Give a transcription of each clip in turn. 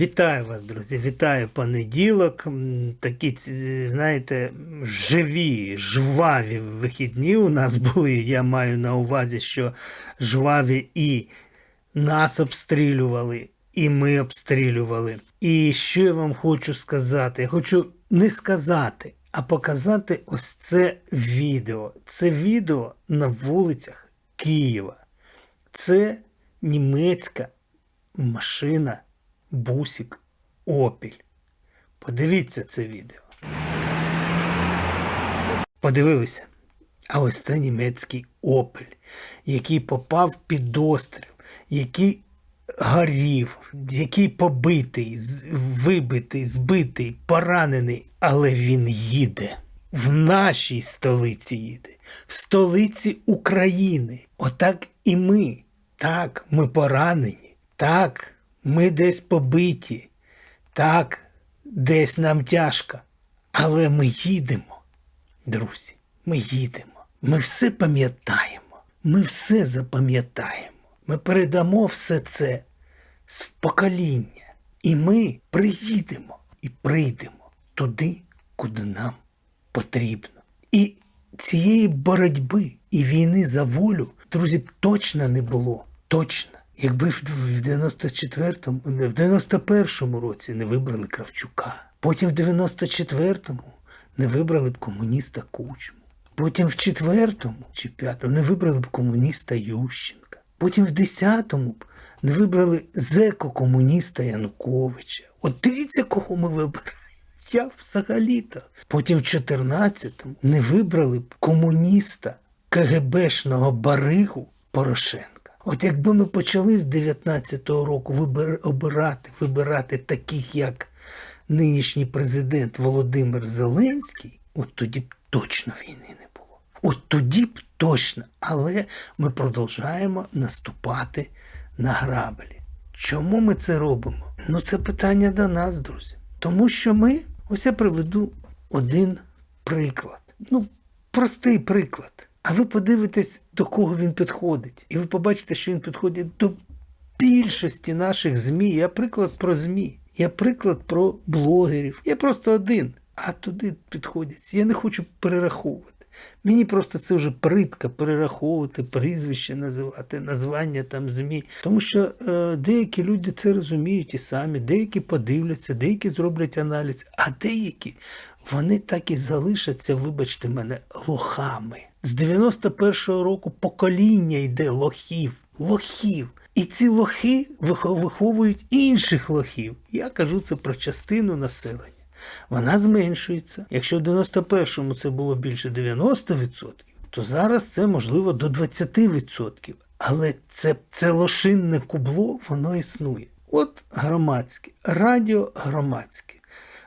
Вітаю вас, друзі! Вітаю понеділок. Такі, знаєте, живі, жваві вихідні у нас були. Я маю на увазі, що жваві і нас обстрілювали, і ми обстрілювали. І що я вам хочу сказати? Я хочу не сказати, а показати ось це відео. Це відео на вулицях Києва. Це німецька машина Бусік Опіль. Подивіться це відео. Подивилися. А ось це німецький Опель, який попав під остріл, який горів, який побитий, вибитий, збитий, поранений, але він їде. В нашій столиці їде, в столиці України. Отак і ми. Так, ми поранені. Так, ми десь побиті. Так, десь нам тяжко. Але ми їдемо. Друзі, ми їдемо. Ми все пам'ятаємо. Ми все запам'ятаємо. Ми передамо все це з покоління. І ми приїдемо і прийдемо туди, куди нам потрібно. І цієї боротьби і війни за волю, друзі, точно не було. Точно. Якби в в 94-му, в 91-му році не вибрали Кравчука, потім в 94-му не вибрали б комуніста Кучму, потім в 4-му чи 5-му не вибрали б комуніста Ющенка, потім в 10-му б не вибрали зеко-комуніста Януковича. От дивіться, кого ми вибираємо. Я взагалі-то. Потім в 14-му не вибрали б комуніста КГБшного баригу Порошенка. От якби ми почали з 19-го року обирати, вибирати таких, як нинішній президент Володимир Зеленський, от тоді б точно війни не було. От тоді б точно. Але ми продовжуємо наступати на граблі. Чому ми це робимо? Ну, це питання до нас, друзі. Тому що ми, ось я приведу один приклад. Ну, простий приклад. А ви подивитесь, до кого він підходить. І ви побачите, що він підходить до більшості наших ЗМІ. Я приклад про ЗМІ. Я приклад про блогерів. Я просто один. А туди підходять. Я не хочу перераховувати. Мені просто це вже притка перераховувати, прізвище називати, названня там ЗМІ. Тому що е, деякі люди це розуміють і самі, деякі подивляться, деякі зроблять аналіз, а деякі вони так і залишаться, вибачте мене, лохами. З 91-го року покоління йде лохів, лохів. І ці лохи виховують інших лохів. Я кажу це про частину населення. Вона зменшується. Якщо в 91-му це було більше 90%, то зараз це можливо до 20%. Але це, це лошинне кубло, воно існує. От громадське, радіо громадське.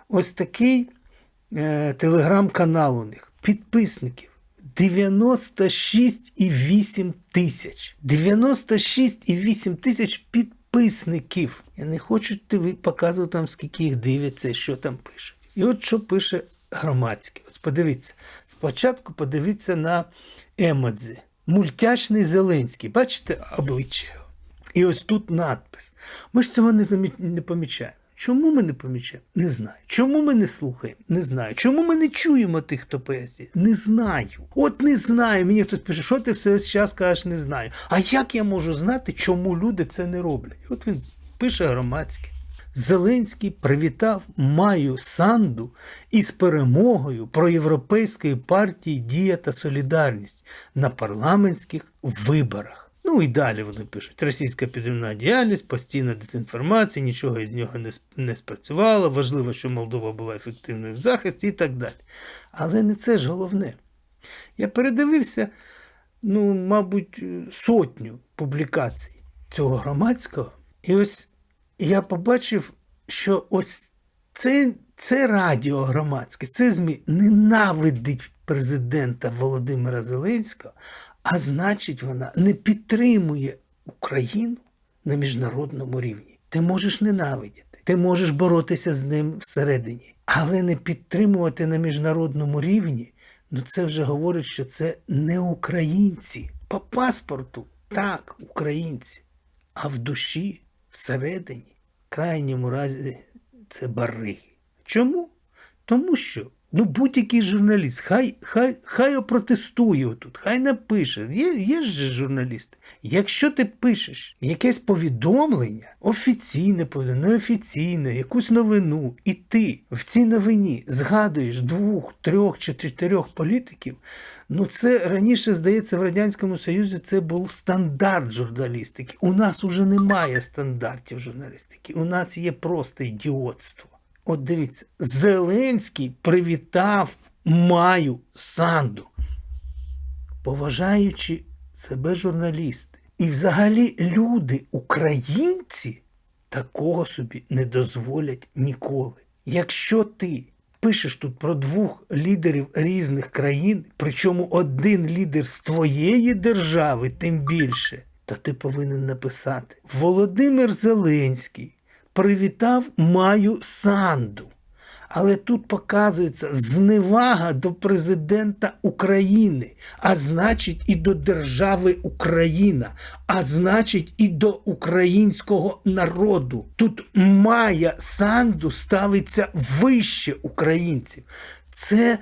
Ось такий е, телеграм-канал у них. Підписників 96,8 тисяч. 96,8 тисяч підписників. Я не хочу тобі показувати там, скільки їх дивляться і що там пише. І от що пише громадське. Ось подивіться. Спочатку подивіться на емодзи. Мультяшний Зеленський. Бачите обличчя? І ось тут надпис. Ми ж цього не, замі... не помічаємо. Чому ми не помічаємо? Не знаю. Чому ми не слухаємо? Не знаю. Чому ми не чуємо тих, хто пояснює? Не знаю. От не знаю. Мені хтось пише, що ти все час кажеш, не знаю. А як я можу знати, чому люди це не роблять? От він пише громадське. Зеленський привітав Маю Санду із перемогою проєвропейської партії Дія та Солідарність на парламентських виборах. Ну і далі вони пишуть: російська підривна діяльність, постійна дезінформація, нічого із нього не, не спрацювало. Важливо, що Молдова була ефективною в захисті і так далі. Але не це ж головне. Я передивився, ну, мабуть, сотню публікацій цього громадського, і ось я побачив, що ось це, це радіо громадське, це ЗМІ ненавидить президента Володимира Зеленського, а значить, вона не підтримує Україну на міжнародному рівні. Ти можеш ненавидіти, ти можеш боротися з ним всередині, але не підтримувати на міжнародному рівні. Ну це вже говорить, що це не українці. По паспорту так, українці, а в душі, всередині в крайньому разі це бариги. Чому? Тому що ну, будь-який журналіст, хай хай, хай опротестує отут, хай напише. Є, є ж журналісти. Якщо ти пишеш якесь повідомлення, офіційне повідомлення, неофіційне, якусь новину, і ти в цій новині згадуєш двох, трьох чи чотирьох політиків, ну це раніше, здається, в Радянському Союзі це був стандарт журналістики. У нас уже немає стандартів журналістики, у нас є просто ідіотство. От дивіться, Зеленський привітав Маю Санду, поважаючи себе журналісти. І взагалі люди, українці, такого собі не дозволять ніколи. Якщо ти пишеш тут про двох лідерів різних країн, причому один лідер з твоєї держави, тим більше, то ти повинен написати Володимир Зеленський привітав Маю Санду. Але тут показується зневага до президента України, а значить, і до держави Україна, а значить, і до українського народу. Тут Майя Санду ставиться вище українців. Це,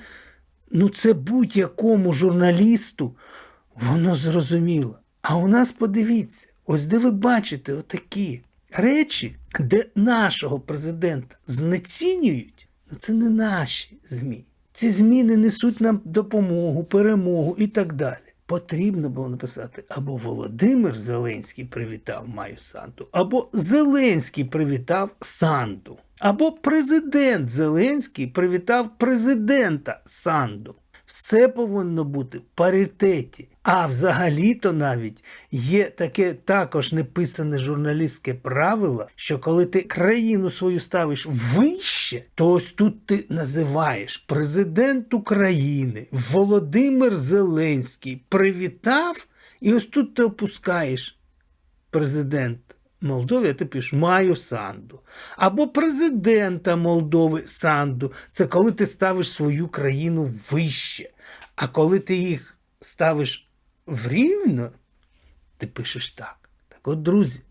ну, це будь-якому журналісту воно зрозуміло. А у нас подивіться, ось де ви бачите отакі речі, де нашого президента знецінюють. Ну, це не наші ЗМІ. Ці ЗМІ не несуть нам допомогу, перемогу і так далі. Потрібно було написати або Володимир Зеленський привітав Маю Санду, або Зеленський привітав Санду, або президент Зеленський привітав президента Санду. Все повинно бути в паритеті. А взагалі-то навіть є таке також неписане журналістське правило, що коли ти країну свою ставиш вище, то ось тут ти називаєш президент України Володимир Зеленський привітав, і ось тут ти опускаєш президент. Молдові, ти пишеш маю Санду. Або президента Молдови Санду. Це коли ти ставиш свою країну вище. А коли ти їх ставиш врівно, ти пишеш так. Так от, друзі,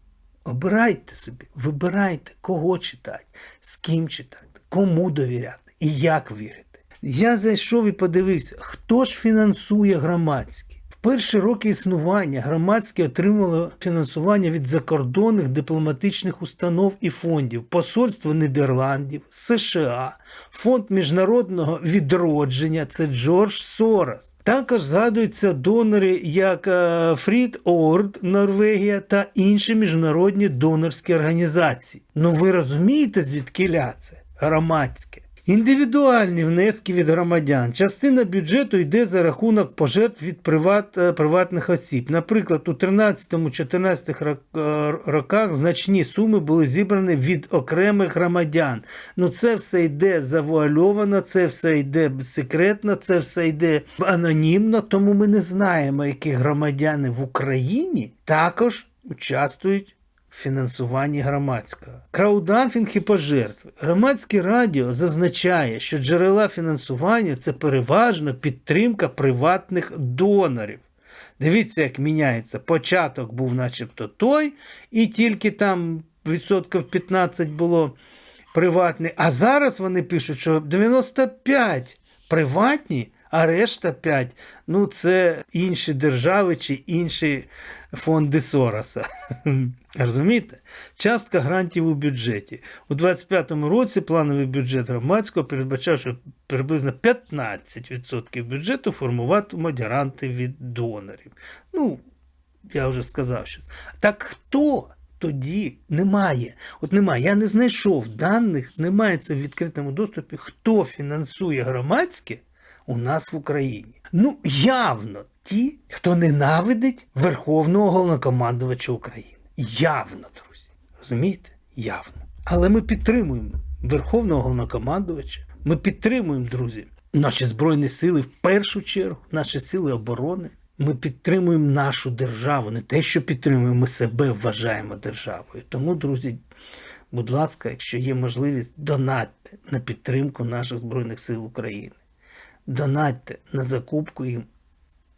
обирайте собі, вибирайте, кого читати, з ким читати, кому довіряти і як вірити. Я зайшов і подивився, хто ж фінансує громадське перші роки існування громадське отримало фінансування від закордонних дипломатичних установ і фондів, посольство Нідерландів, США, Фонд міжнародного відродження це Джордж Сорос. Також згадуються донори, як е, Фрід Орд, Норвегія та інші міжнародні донорські організації. Ну ви розумієте, звідки це громадське? Індивідуальні внески від громадян. Частина бюджету йде за рахунок пожертв від приват, е, приватних осіб. Наприклад, у 13-14 е, роках значні суми були зібрані від окремих громадян. Ну це все йде завуальовано, це все йде секретно, це все йде анонімно, тому ми не знаємо, які громадяни в Україні також участвують фінансуванні громадського. Краудандфінг і пожертви. Громадське радіо зазначає, що джерела фінансування це переважно підтримка приватних донорів. Дивіться, як міняється. Початок був начебто той, і тільки там відсотків 15 було приватний. А зараз вони пишуть, що 95 приватні, а решта 5 ну це інші держави чи інші фонди Сороса. Розумієте? Частка грантів у бюджеті. У 2025 році плановий бюджет громадського передбачав, що приблизно 15% бюджету формуватимуть гранти від донорів. Ну, я вже сказав, що. Так хто? Тоді немає. От немає. Я не знайшов даних, немає це в відкритому доступі, хто фінансує громадське у нас в Україні. Ну, явно ті, хто ненавидить Верховного головнокомандувача України. Явно, друзі. Розумієте? Явно. Але ми підтримуємо Верховного головнокомандувача. Ми підтримуємо, друзі, наші Збройні сили в першу чергу, наші сили оборони. Ми підтримуємо нашу державу, не те, що підтримуємо, ми себе вважаємо державою. Тому, друзі, будь ласка, якщо є можливість, донатьте на підтримку наших Збройних сил України. Донатьте на закупку їм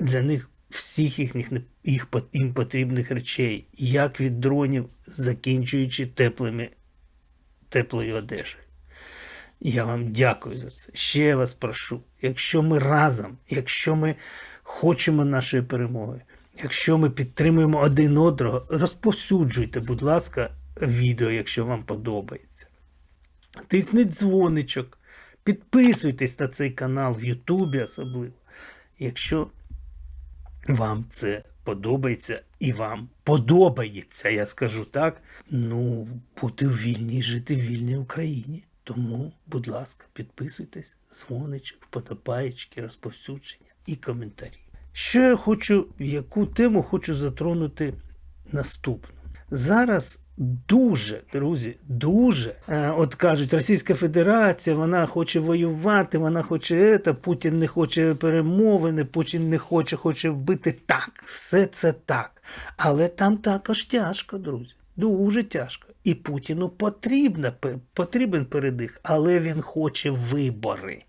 для них всіх їхніх їх їм потрібних речей, як від дронів, закінчуючи теплими теплої одежі. Я вам дякую за це. Ще вас прошу. Якщо ми разом, якщо ми хочемо нашої перемоги, якщо ми підтримуємо один одного, розповсюджуйте, будь ласка, відео, якщо вам подобається. Тисніть дзвоничок, підписуйтесь на цей канал в Ютубі особливо. Якщо вам це подобається і вам подобається, я скажу так. Ну, бути в вільній, жити в вільній Україні. Тому, будь ласка, підписуйтесь, дзвоничок, вподобаєчки, розповсюдження і коментарі. Що я хочу, яку тему хочу затронути наступну. Зараз дуже, друзі, дуже, е, от кажуть, Російська Федерація, вона хоче воювати, вона хоче це, Путін не хоче перемовини, Путін не хоче, хоче вбити. Так, все це так. Але там також тяжко, друзі. Дуже тяжко. І Путіну потрібна, потрібен передих, але він хоче вибори.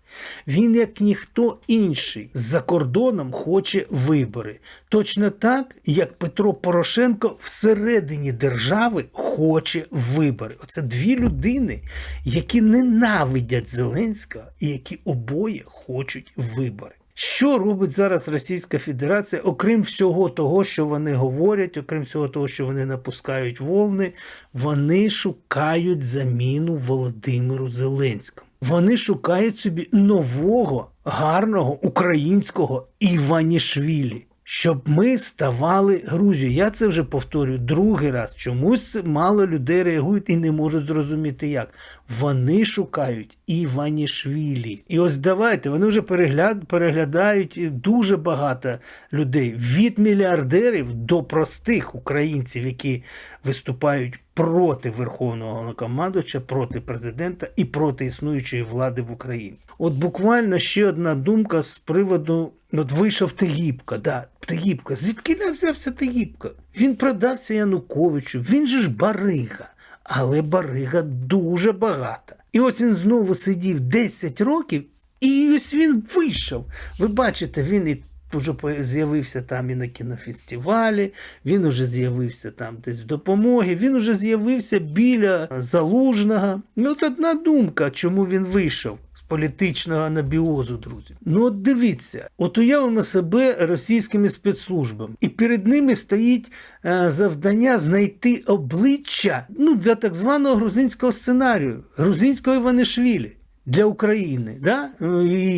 Він, як ніхто інший, за кордоном хоче вибори. Точно так, як Петро Порошенко всередині держави хоче вибори. Оце дві людини, які ненавидять Зеленського і які обоє хочуть вибори. Що робить зараз Російська Федерація, окрім всього того, що вони говорять, окрім всього того, що вони напускають волни, вони шукають заміну Володимиру Зеленському. Вони шукають собі нового, гарного українського Іванішвілі. Щоб ми ставали Грузією. Я це вже повторюю другий раз. Чомусь мало людей реагують і не можуть зрозуміти як. Вони шукають Іванішвілі. І ось давайте, вони вже перегляд, переглядають дуже багато людей від мільярдерів до простих українців, які виступають проти Верховного Головнокомандувача, проти президента і проти існуючої влади в Україні. От буквально ще одна думка з приводу. От вийшов Тегібка, да, Тегібка. Звідки не взявся Тегібка? Він продався Януковичу, він же ж барига. Але барига дуже багата. І ось він знову сидів 10 років, і ось він вийшов. Ви бачите, він і вже з'явився там і на кінофестивалі, він уже з'явився там десь в допомогі, він уже з'явився біля залужного. Ну, от одна думка, чому він вийшов з політичного анабіозу, друзі. Ну, от дивіться, от уявимо себе російськими спецслужбами, і перед ними стоїть е, завдання знайти обличчя ну, для так званого грузинського сценарію, грузинського Іванишвілі для України, да?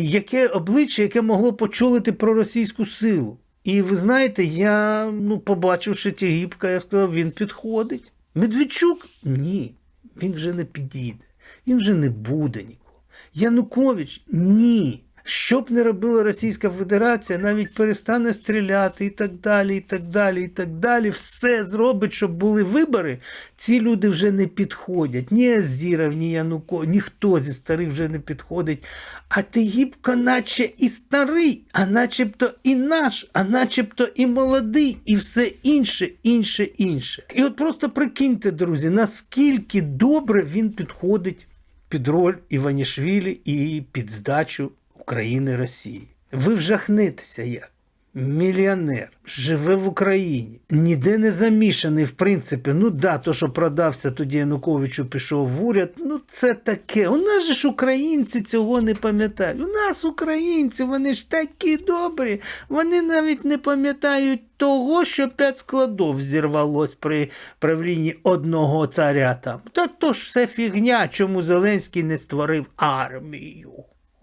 Яке обличчя, яке могло почолити проросійську силу. І ви знаєте, я, ну, побачивши Тігіпка, я сказав, він підходить. Медведчук? Ні, він вже не підійде, він вже не буде нікого. Янукович? Ні. Що б не робила Російська Федерація, навіть перестане стріляти і так далі, і так далі, і так далі. Все зробить, щоб були вибори. Ці люди вже не підходять. Ні Азіров, ні Януко, ніхто зі старих вже не підходить. А Тегібко наче і старий, а начебто і наш, а начебто і молодий, і все інше, інше, інше. І от просто прикиньте, друзі, наскільки добре він підходить під роль Іванішвілі і під здачу України Росії. Ви вжахнетеся як. Мільйонер живе в Україні, ніде не замішаний, в принципі. Ну да, то, що продався тоді Януковичу, пішов в уряд. Ну це таке. У нас же ж українці цього не пам'ятають. У нас українці, вони ж такі добрі. Вони навіть не пам'ятають того, що п'ять складов зірвалось при правлінні одного царя там. Та то ж все фігня, чому Зеленський не створив армію.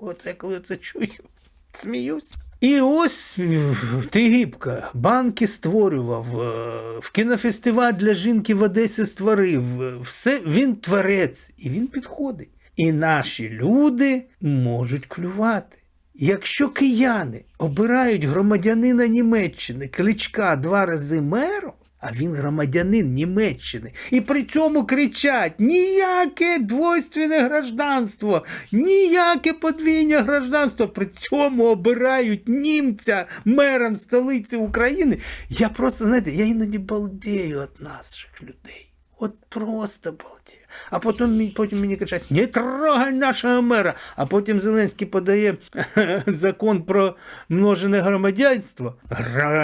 Оце коли це чую, сміюсь. І ось е, Тигіпка банки створював, е, в кінофестиваль для жінки в Одесі створив. е, Все, він творець, і він підходить. І наші люди можуть клювати. Якщо кияни обирають громадянина Німеччини Кличка два рази мером, а він громадянин Німеччини, і при цьому кричать: ніяке двойственне гражданство, ніяке подвійне гражданство. При цьому обирають німця мером столиці України. Я просто, знаєте, я іноді балдею від наших людей. От просто балдею. А потім, потім мені кричать, не трогай нашого мера. А потім Зеленський подає закон про множене громадянство.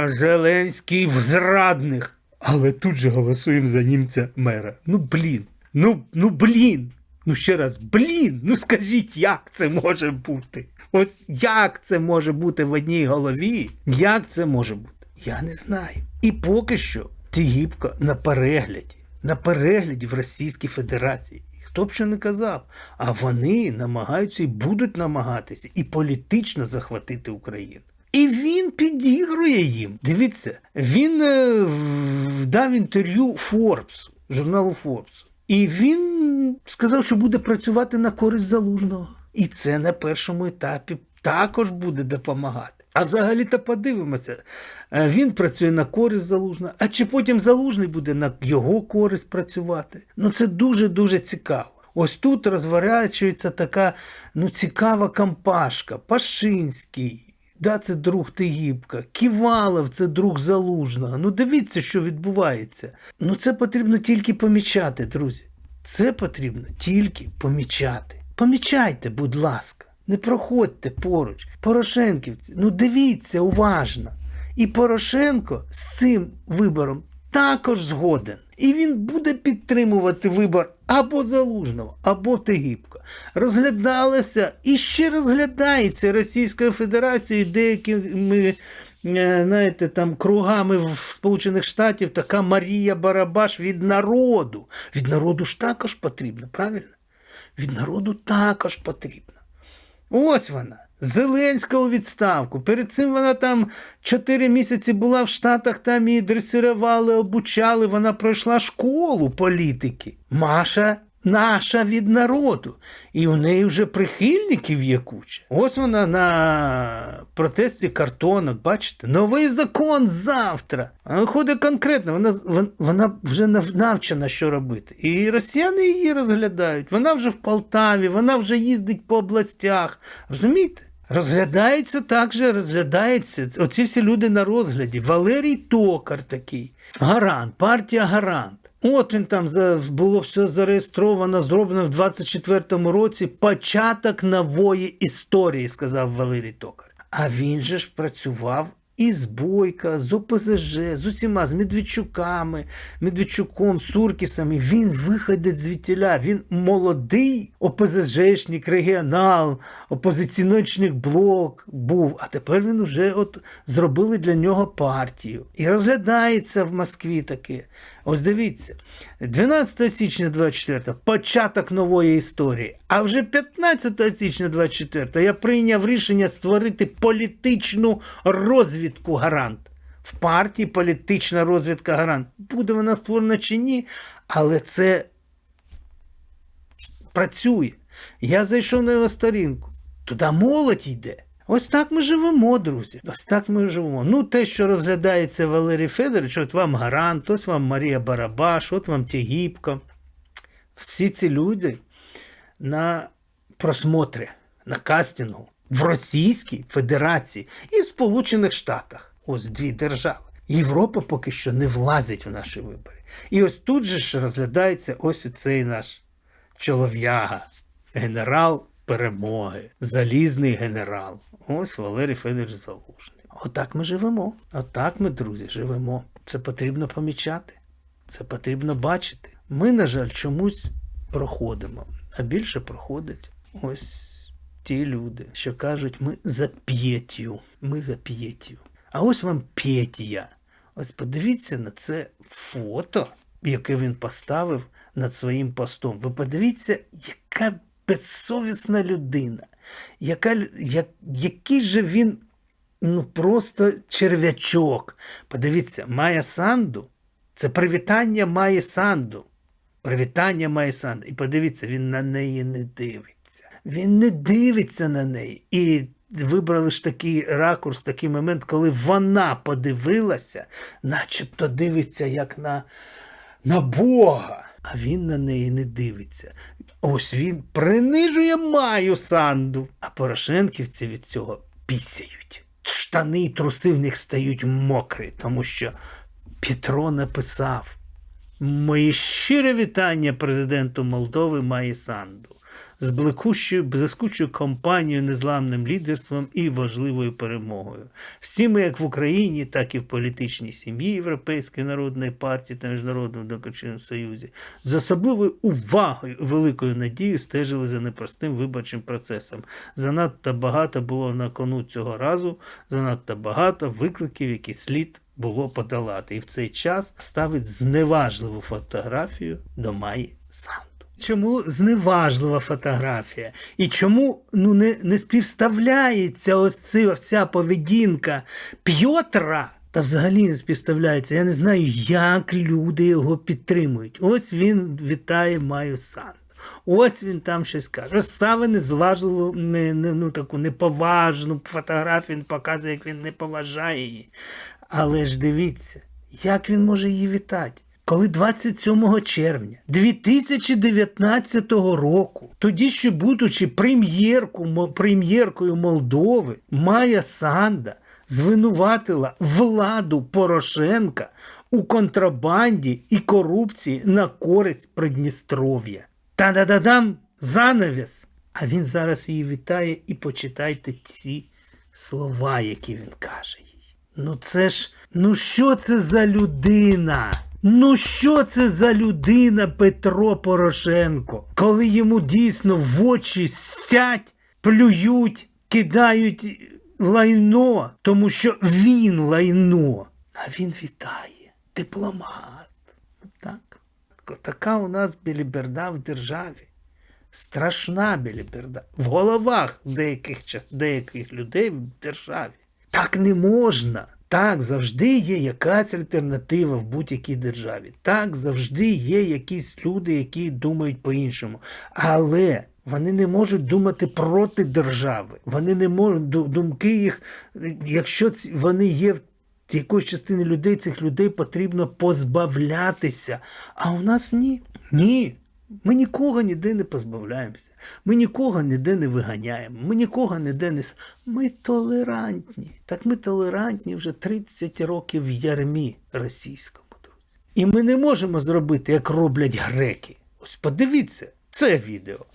Зеленський в зрадних. Але тут же голосуємо за німця мера. Ну блін. Ну, ну блін. Ну ще раз, блін, ну скажіть, як це може бути? Ось як це може бути в одній голові? Як це може бути? Я не знаю. І поки що Тігіпко на перегляді, на перегляді в Російській Федерації. Хто б що не казав, а вони намагаються і будуть намагатися і політично захватити Україну. І він підігрує їм. Дивіться, він е, дав інтерв'ю Форбсу, журналу Форбсу. І він сказав, що буде працювати на користь залужного. І це на першому етапі також буде допомагати. А взагалі-то подивимося, е, він працює на користь залужного, а чи потім залужний буде на його користь працювати? Ну це дуже-дуже цікаво. Ось тут розворачується така ну, цікава кампашка. Пашинський, Да, це друг Тигіпка, Ківалов це друг Залужного. Ну дивіться, що відбувається. Ну це потрібно тільки помічати, друзі. Це потрібно тільки помічати. Помічайте, будь ласка, не проходьте поруч. Порошенківці, ну дивіться уважно. І Порошенко з цим вибором також згоден. І він буде підтримувати вибор або Залужного, або Тигіпка. Розглядалося і ще розглядається Російською Федерацією деякими е, знаєте, там кругами в Сполучених Штатів така Марія Барабаш від народу. Від народу ж також потрібно, правильно? Від народу також потрібно. Ось вона. Зеленська у відставку. Перед цим вона там 4 місяці була в Штатах, там її дресирували, обучали. Вона пройшла школу політики. Маша наша від народу. І у неї вже прихильників є куча. Ось вона на протесті картонок, бачите, новий закон завтра. А виходить конкретно, вона, вона вже навчена, що робити. І росіяни її розглядають. Вона вже в Полтаві, вона вже їздить по областях. Розумієте? Розглядається так же, розглядається. Оці всі люди на розгляді. Валерій Токар такий. Гарант, партія Гарант. От він там було все зареєстровано, зроблено в 24-му році початок нової історії, сказав Валерій Токар. А він же ж працював і з Бойка, з ОПЗЖ, з усіма, з Медведчуками, Медведчуком, Суркісами. Він виходить звідтіля. Він молодий ОПЗЖшник, регіонал, опозиціоночник блок був. А тепер він уже от зробили для нього партію. І розглядається в Москві таке. Ось дивіться, 12 січня 24 початок нової історії. А вже 15 січня 24 я прийняв рішення створити політичну розвідку гарант. В партії політична розвідка гарант. Буде вона створена чи ні, але це працює. Я зайшов на його сторінку. Туди молодь йде. Ось так ми живемо, друзі. Ось так ми живемо. Ну, те, що розглядається Валерій Федорович, от вам Гарант, ось вам Марія Барабаш, от вам Тягіпко. Всі ці люди на просмотрі, на кастингу в Російській Федерації і в Сполучених Штатах. Ось дві держави. Європа поки що не влазить в наші вибори. І ось тут же ж розглядається ось цей наш чолов'яга, генерал перемоги, залізний генерал. Ось Валерій Федорович Залужний. Отак ми живемо. Отак ми, друзі, живемо. Це потрібно помічати. Це потрібно бачити. Ми, на жаль, чомусь проходимо, а більше проходять ось ті люди, що кажуть, ми за п'єтю. Ми за п'єтю. А ось вам Петя. Ось подивіться на це фото, яке він поставив над своїм постом. Ви подивіться, яка безсовісна людина, яка, як, який же він ну просто черв'ячок. Подивіться, Майя Санду це привітання Майї Санду. Привітання Майї Санду. І подивіться, він на неї не дивиться. Він не дивиться на неї. І вибрали ж такий ракурс, такий момент, коли вона подивилася, начебто дивиться як на, на Бога. А він на неї не дивиться. Ось він принижує Маю Санду. А Порошенківці від цього пісяють. Штани й труси в них стають мокрі, тому що Петро написав. Мої щире вітання президенту Молдови Маї Санду. З блискучою, блискучою компанією, незламним лідерством і важливою перемогою. Всі ми, як в Україні, так і в політичній сім'ї Європейської народної партії та Міжнародному демократичному союзі з особливою увагою і великою надією стежили за непростим виборчим процесом. Занадто багато було на кону цього разу, занадто багато викликів, які слід було подолати. І в цей час ставить зневажливу фотографію до Майї Санду. Чому зневажлива фотографія? І чому ну, не, не співставляється ось ця, поведінка П'єтра? Та взагалі не співставляється. Я не знаю, як люди його підтримують. Ось він вітає Маю Санду. Ось він там щось каже. Розстави незважливу, не, не, ну, таку неповажну фотографію, він показує, як він не поважає її. Але ж дивіться, як він може її вітати? Коли 27 червня 2019 року, тоді ще будучи прем'єркою Молдови, Майя Санда звинуватила владу Порошенка у контрабанді і корупції на користь Придністров'я. Та-да-да-дам! Занавіс! А він зараз її вітає і почитайте ці слова, які він каже їй. Ну це ж, ну що це за людина? Ну що це за людина Петро Порошенко, коли йому дійсно в очі стять, плюють, кидають лайно, тому що він лайно, а він вітає, дипломат. Так. Така у нас біліберда в державі. Страшна біліберда. В головах деяких, деяких людей в державі. Так не можна. Так, завжди є якась альтернатива в будь-якій державі. Так, завжди є якісь люди, які думають по-іншому. Але вони не можуть думати проти держави. Вони не можуть думки їх, якщо вони є в якоїсь частини людей, цих людей потрібно позбавлятися. А у нас ні. Ні. Ми нікого ніде не позбавляємося. Ми нікого ніде не виганяємо. Ми нікого ніде не. Ми толерантні. Так ми толерантні вже 30 років в ярмі російському, друзі. І ми не можемо зробити, як роблять греки. Ось подивіться це відео.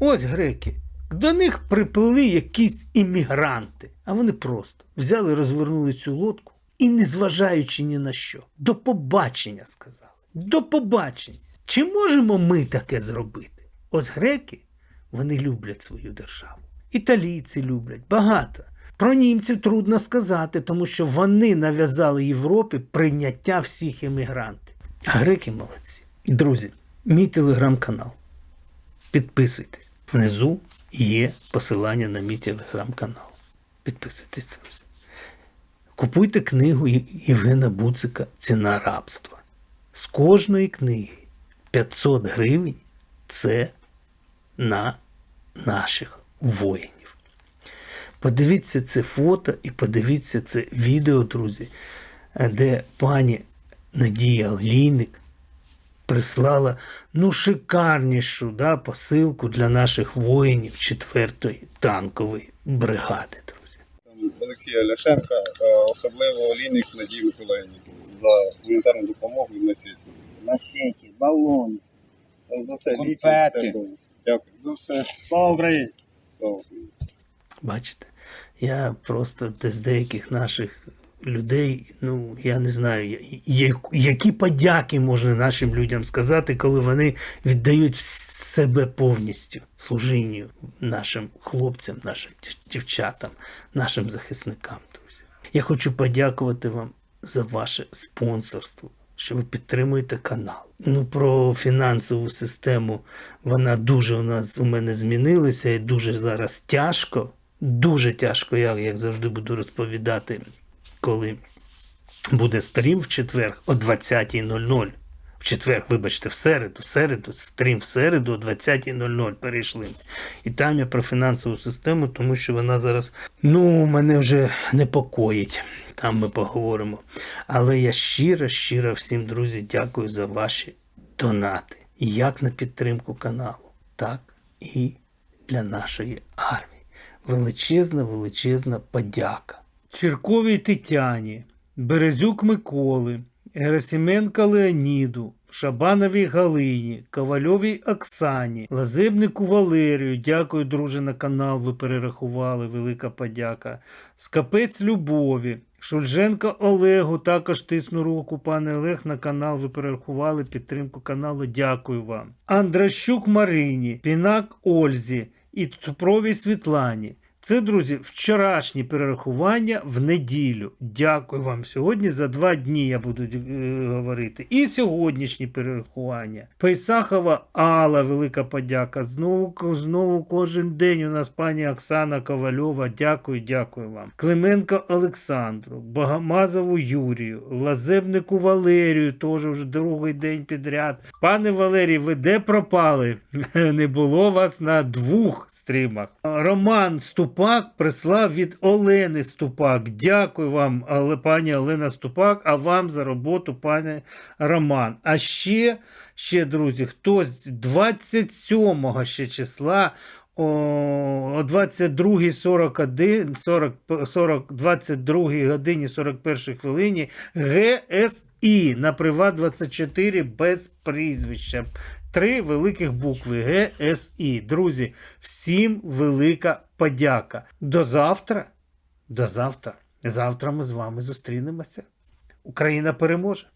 Ось греки. До них приплили якісь іммігранти, а вони просто взяли, розвернули цю лодку і, незважаючи ні на що, до побачення сказали. До побачення. Чи можемо ми таке зробити? Ось греки, вони люблять свою державу. Італійці люблять багато. Про німців трудно сказати, тому що вони нав'язали Європі прийняття всіх іммігрантів. А греки молодці. Друзі, мій телеграм-канал. Підписуйтесь. Внизу є посилання на мій телеграм-канал. Підписуйтесь. Купуйте книгу Євгена Буцика Ціна рабства. З кожної книги 500 гривень це на наших воїнів. Подивіться це фото і подивіться це відео, друзі, де пані Надія Олійник прислала ну шикарнішу да, посилку для наших воїнів 4-ї танкової бригади, друзі. Олексія Ляшенка, е, особливо Олійник Надії Миколаївні за гуманітарну допомогу і на сіті. на сеті, балон. За все Конфети. Дякую за все. Слава Україні! Слава Україні. Бачите, я просто з деяких наших людей, ну я не знаю, які подяки можна нашим людям сказати, коли вони віддають себе повністю служінню нашим хлопцям, нашим дівчатам, нашим захисникам. Друзі. Я хочу подякувати вам за ваше спонсорство. Що ви підтримуєте канал. Ну про фінансову систему вона дуже у нас у мене змінилася і дуже зараз тяжко. Дуже тяжко, я як завжди буду розповідати, коли буде стрім в четвер о 20.00. В четвер, вибачте, в середу, в середу, стрім в середу о 20.00 перейшли. І там я про фінансову систему, тому що вона зараз, ну, мене вже непокоїть. Там ми поговоримо. Але я щиро, щиро всім, друзі, дякую за ваші донати. Як на підтримку каналу, так і для нашої армії. Величезна, величезна подяка. Черковій Тетяні, Березюк Миколи, Герасименка Леоніду, Шабановій Галині, Ковальовій Оксані, Лазебнику Валерію. Дякую, друже, на канал. Ви перерахували. Велика подяка. Скапець Любові. Шульженко Олегу також тисну руку, пане Олег, на канал. Ви перерахували підтримку каналу. Дякую вам. Андращук Марині, Пінак Ользі і Цупровій Світлані. Це, друзі, вчорашні перерахування в неділю. Дякую вам сьогодні. За два дні я буду е, говорити. І сьогоднішні перерахування. Пейсахова Алла, велика подяка. Знову, знову кожен день у нас пані Оксана Ковальова. Дякую, дякую вам. Клименко Олександру, Багамазову Юрію, Лазебнику Валерію, теж вже другий день підряд. Пане Валерій, ви де пропали? Не було вас на двох стрімах. Роман Ступак прислав від Олени Ступак. Дякую вам, але пані Олена Ступак, а вам за роботу, пане Роман. А ще, ще, друзі, хтось 27 ще числа. О, о 22.41, 40, 40, 22 годині 41 хвилині ГСІ на Приват 24 без прізвища. Три великих букви ГСІ. Друзі, всім велика подяка. До завтра. До завтра. Завтра ми з вами зустрінемося. Україна переможе.